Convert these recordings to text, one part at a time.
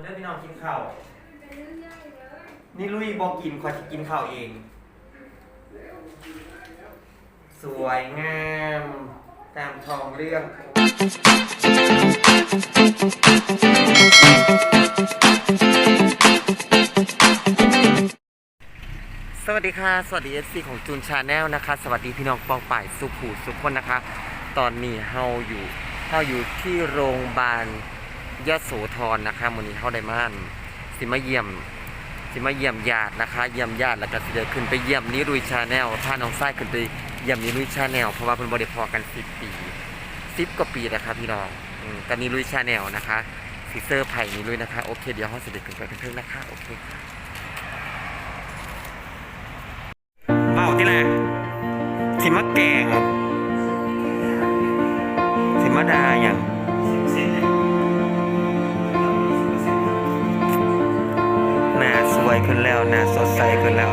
มาเด้อพี่น้องกินข้าว นี่ลุยบอกกินขอจะกินข้าวเอง สวยงาม ตามทองเรื่อง สวัสดีค่ะ สวัสดี FC ของจูนชาแนลนะคะ สวัสดีพี่น้องปองป่ายสุขูสุขคนนะคะ ตอนนี้เฮาอยู่เฮาอยู่ที่โรงพยาบาล ยโสธรนะคะมื้อนี้เฮาได้มาอั่นสิมาเยี่ยม สิมาเยี่ยมญาตินะคะ เยี่ยมญาติแล้วก็สิได้ขึ้นไปเยี่ยมนิรุยชาแนลพาน้องไส้ขึ้นไปเยี่ยมนิรุยชาแนลเพราะว่าเพิ่นบ่ได้พอกัน10ปี10กว่าปีแล้วครับพี่น้องอืมกับนิรุยชาแนลนะคะสิเซอร์ไผ่นิรุยนะคะโอเคเดี๋ยวเฮาสิได้ขึ้นไปเพิ่งนะคะโอเคค่ะเมาที่แรกสิมาแกง ขึ้นแล้วหน้าสดใสขึ้นแล้ว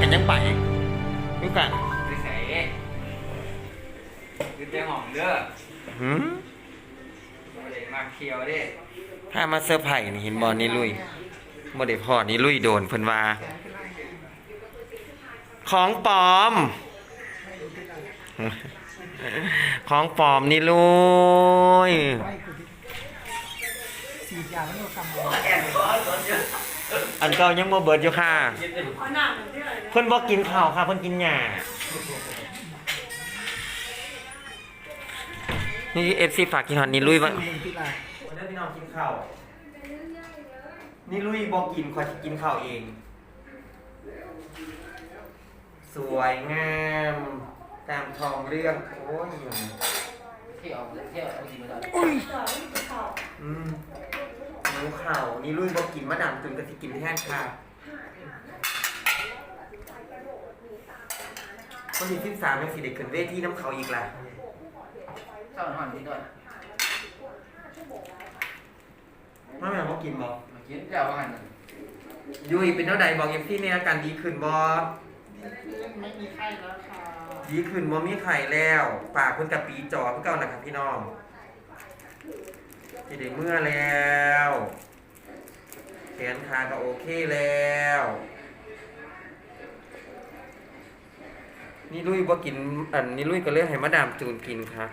กันยังไปนี่กันไปใส่ยืดแจ้งหอมเด้อหืมบ่ได้มาเคียวเด้ถ้ามาเซอร์ไพรส์นี่เห็นบอลนี่ลุยบ่ได้พอนี่ลุยโดนเพิ่นว่า ของปลอม ของปลอมนี่ลุยสีดยาไม่โดนกำมือ อันเก่ายังบ่เบิดอยู่ค่ะเอาหน้าเหมือนที่เลยเพิ่นบ่กินข้าวค่ะเพิ่นกินหญ้านี่ FC ฝากกินหอนนี่ลุยว่าหนึ่งที่ไรวันนี้พี่น้องกินข้าว นี่ลุยบอกกินขอจะกินข้าวเอง สวยงามตามทองเรื่อง โอ้ยเที่ยวเที่ยวเอาจริงมาแล้วอืม หิวข่าวนี่ลุยบอกกินมะนาวจนกะสิกินแทนค่ะคนที่สิบสามยังสิเด็กขึ้นเวทีน้ำเขาอีกล่ะเจ้าหอนที่ด้วยมะนาวบอกกินบอกมากินเจ้าว่าหันยุยเป็นเท่าใดบอกเอฟซีเนี่ยอาการดีขึ้นบอไม่มีไข้แล้วค่ะดีขึ้นบ่มีไข่แล้ว ปากเพิ่นกับปีจอเพิ่นเก่านะครับพี่น้อง สิได้เมื่อแล้วแขนขาก็โอเคแล้ว นี่ลุยบ่กินอันนี้ลุยก็เลยให้มาดามจูนกินค่ะ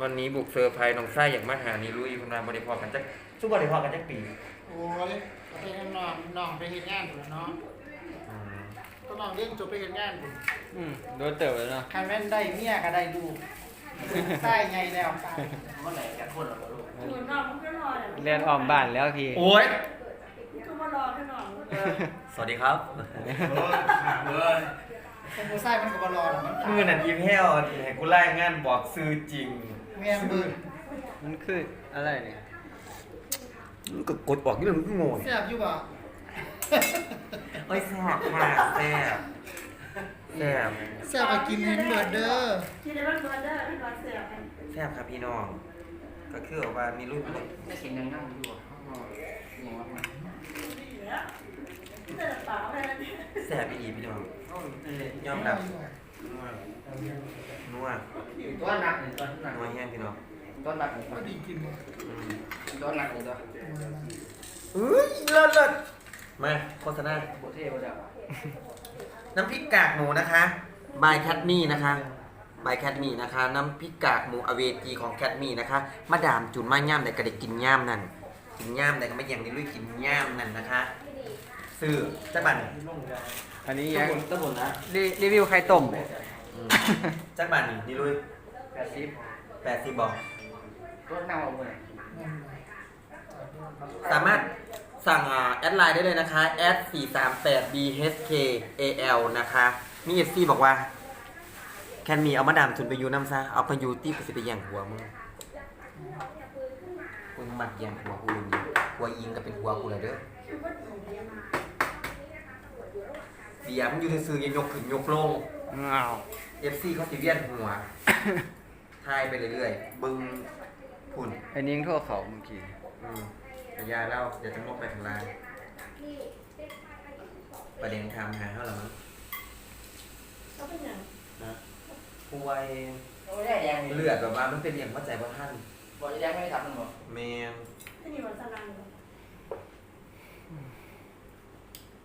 วันนี้บุกเซอร์ไพรส์น้องไส้อยากมาหานี่ลุยเพิ่นมาบ่ได้พอกันจักสู้บ่ได้พอกันจักปีโอ้ยเอาไปให้น้องน้องไปเห็นงานผมเนาะอืมก็น้องเรียนจบไปเห็นงานผมอืมโดนเติบแล้วเนาะใครแม่นได้เมียก็ได้ดู ใต้ไงแล้วตายคนไหนแก่คนหรอลูกหนูนอนมันก็นอนอะเรียนออมบ้านแล้วพี่โอ้ยก็มารอแค่นอนเออสวัสดีครับคนโมไส้มันก็บอลอหรอกมันมือนั่นอีเพลให้กูไล่งานบอกซื้อจริงเมียมือมันคืออะไรเนี่ยมันก็กดออกนี่มันก็โง่แซ่บอยู่บ่เอ้ยแซ่บค่ะแซ่บ แซ่บแซ่บมากินเห็นเบิดเด้อที่ในบ้านเบิร์ดเดอร์ที่นอนเสียบกันแซ่บครับพี่น้อง ก็คือว่ามีลูกไม่เสียงยังนั่งอยู่ยังว่ามันเหลือเจอเปล่าแค่นั้นเองแซ่บอีพี่น้องยอมรับนัวนัวตัวหนักหนึ่งตัวหนักนัวแห้งพี่น้องต้นหนักเลยก็ดีกินหมดอืมต้นหนักเลยจ้ะเอ้ยเลิศเลิศมาโฆษณาโคตรเท่เลยจ้ะ น้ำพริกกากหมูนะคะบายแคทมี่นะคะบายแคทมี่นะคะ น้ำพริกกากหมูอเวจีของแคทมี่นะคะ มาดามจุนมาย่ามแต่ก็ได้กินย่ามนั่น กินย่ามแต่ก็ไม่อย่างนี้ลุยกินย่ามนั่นนะคะซื้อจักบันอันนี้ตะยังบุนตะบุนนะรีรีวิวไข่ต้มอืมจักบันนี่นี่ลุยแปดสิบแปดสิบบอกต้นเน่าเอาเลยสามารถ สั่งอ่าแอดไลน์ได้เลยนะคะแอด438 bhkal นะคะ มีเอฟซีบอกว่า แคนมีเอามาดามทุนไปอยูน้ำซะ เอาไปอยูตี้กูสิไปแย่งหัวมึงมึงมักแย่งหัวกูเลยหัวยิงก็เป็นหัวกูเลยเด้อเสียมงอยู่ซื่อๆอยังยกขึ้นยกลงอ้าวเอฟซีเขาสิเวียนหัวทายไปเรื่อยๆบึงพุ่นอันนี้ยังโทษเขาเมื่อกี้อืม พยาเล่าเดี๋ยวจะลบไปทางไลน์ประเด็นทำหาเท่าไหร่มั้งเขาเป็นอย่างนะป่วยโอ้ยได้แดงเลือดแบบว่ามันเป็นอย่างว่าใจว่าท่านบอกแดงไม่ได้ทำมันบอกแมนที่นี่วันสลัง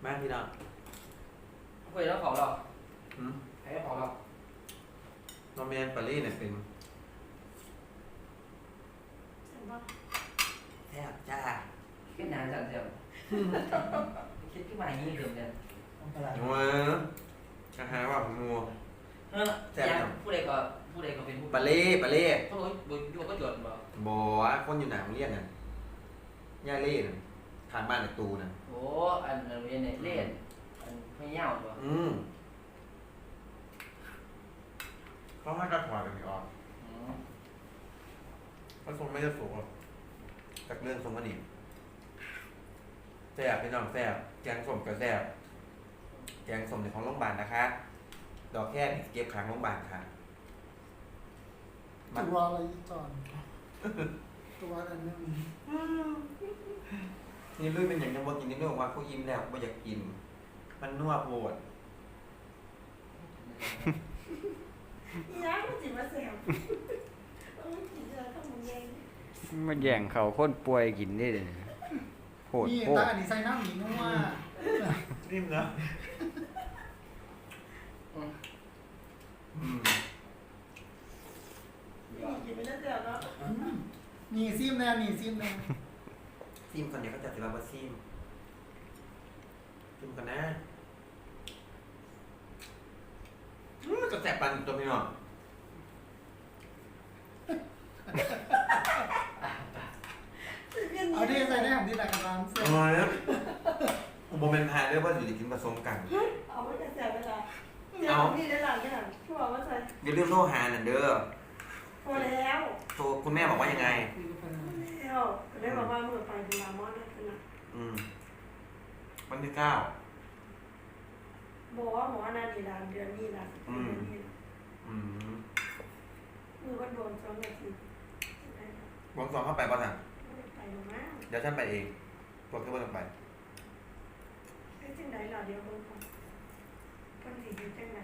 มากพี่น้องคุยแล้วของเราหืมให้ของเราน้องแมนปารีสเนี่ยเป็น ใช่ปะ แทบจ้า คิดนานจังเดียวคิดขึ้นมาอย่างนี้เดิมเนี่ยหัวอาหารว่ามัวเออยังผู้ใดก็ผู้ใดก็เป็นผู้ปาเล่ปาเล่เขาบอกบุญยูก็จดบอกบอกว่าคนอยู่หนังเรียนน่ะย่าเล่น่ะทางบ้านในตูน่ะโอ้อันเรียนเล่นอันไม่เงาตัวอืมเขาให้กระถอยกันไม่ออกก็คงไม่ได้สูงหรอกจากเรื่องทรงกันอีก แซ่บพี่น้องแซ่บแกงส้มกับแซ่บแกงส้มในของโรงพยาบาลนะคะ ดอกแค่เก็บขังโรงพยาบาลค่ะมันตัวอะไรจอนตัวอันนึงนี่ลุยเป็นอย่างยังว่ากินนี่ลุยบอกว่าเขาอิ่มแล้วไม่อยากกิน มันนัวโพดอีน้ำมันจิมาแสบต้องกินอะไรต้องมึงเองมาแย่งเขาคนป่วยกินได้เลย โหดนี่โหดตาอันนี้ใส่น้ำหมีนัวนิ่มนะอืมนี่กินไม่ได้แสบเนาะนี่ซิมแน่นี่ซิมแน่ซิมคนเนี้ยก็จัดสิบาซิมซิมกันนะอืมก็แซ่บปันตัวพี่น้อง เอาที่ใส่แน่ที่ไหนกันร้านเสื้อโอ้ยอุบลเป็นพายเรียกว่าอยู่ในกินผสมกัน เอาไม่ได้แสบเวลาเนี่ยนี่ได้หลังเนี่ยช่วยว่าใส่อย่าลืมโทรหาหน่ะเด้อพอแล้วโทรคุณแม่บอกว่ายังไง แล้วเลยบอกว่ามือไปดูลามอนนะนะอืม วันที่เก้าบอกว่าหมอนาดีลาเดือนนี้ละเดือนนี้อืมมือก็โดนสองนาทีวงสองเข้าไปป่ะสั่งไปหรือไม่เดี๋ยวฉันไปเองตัวขึ้นบนลงไปไอ้จังไหนล่ะเดี๋ยวเบิ่งก่อนคนสิอยู่จังไหน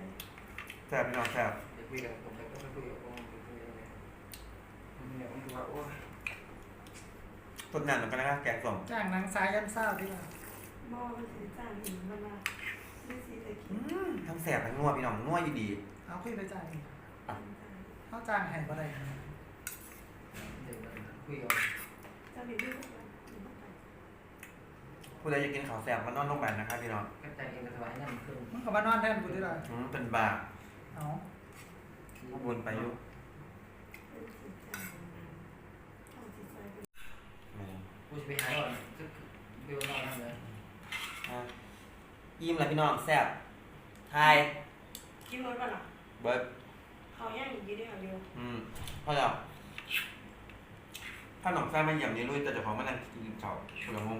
แซ่บพี่น้องแซ่บเดี๋ยวคุยกันผมจะต้องคุยกับผมคุยกันเลยเนี่ยผมดูว่าโอ้ยต้นนานเหมือนกันนะครับแกงส้มจ้างนางสายยันเศร้าดีกว่าหม้อมันสิจ้างหินมันมาไม่สิตะอืกี้มทั้งแซ่บทั้งนัวพี่น้องนัวอยู่ดีเอาขึ้นไปจ่ายเขาจ้างแห่งอะไรเดี๋ยวคุยกันจะมีด้วย ผู้ใดอยากกินข้าวแซ่บมานอนโรงพยาบาลนะครับพี่น้องกระจายเองกระถวายนั่นคือมึงกับมานอนแทนกูดีกว่าอืมเป็นบาปเอาผู้บุญไปอยุอืมกูจะไปหาก่อนคือเบลนอนนั่นเลยอะยิ้มเลยพี่น้องแซ่บไทยกินรถป่ะล่ะเบิร์ดเขาย่างอยู่ดีเดียวอืมพอแล้ว ถ้าหนองแซ่บไม่หย่ำนี้ลุยแต่เจะของมันนั่งกินข้าวคุณละมง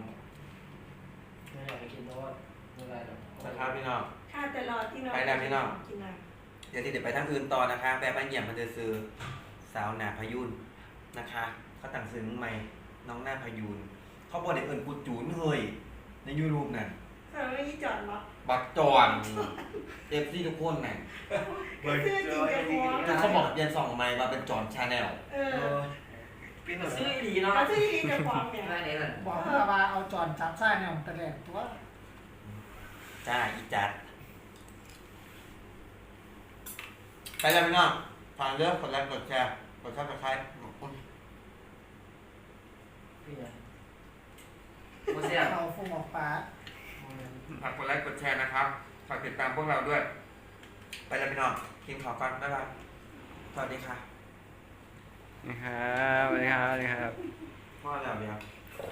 ไม่ได้ไปกินเพราะว่าไม่ได้หรอกนะครับพี่น้องข้าแต่รอที่นอนกินอะไรเดี๋ยวที่เดี๋ยวไปทางอื่นต่อนะคะแบบไปเยี่ยมมันจะซื้อสาวหนาพยุนนะคะเขาตั้งซื้อใหม่น้องหน้าพยุนเขาบอกในเอิญกูจูนเฮยในยูรูปน่ะเธอไม่ยี่จอดหรอบักจอนเอฟซีทุกคนน่ะก็ซื้อจริงเลยหัวแต่เขาบอกเรียนสองไม้มาเป็นจอนชาแนล เออ เป็นหนังสือดีเนาะมาซื้อดีจะบอกเนี่ยได้เลยบอกว่าว่าเอาจอนจับไส้เนี่ยของตะแลกตัวจ้าอีจัด ไปแล้วพี่น้องฝากเรื่องกดไลค์กดแชร์กดซับสไครต์โมเสียเอาฟุ้งออกปลาฝากกดไลค์กดแชร์นะครับฝากติดตามพวกเราด้วย ไปแล้วพี่น้องกินขอก่อนบ๊ายบายสวัสดีค่ะ นะครับสวัสดีครับสวัสดีครับพ่อแล้วเดียว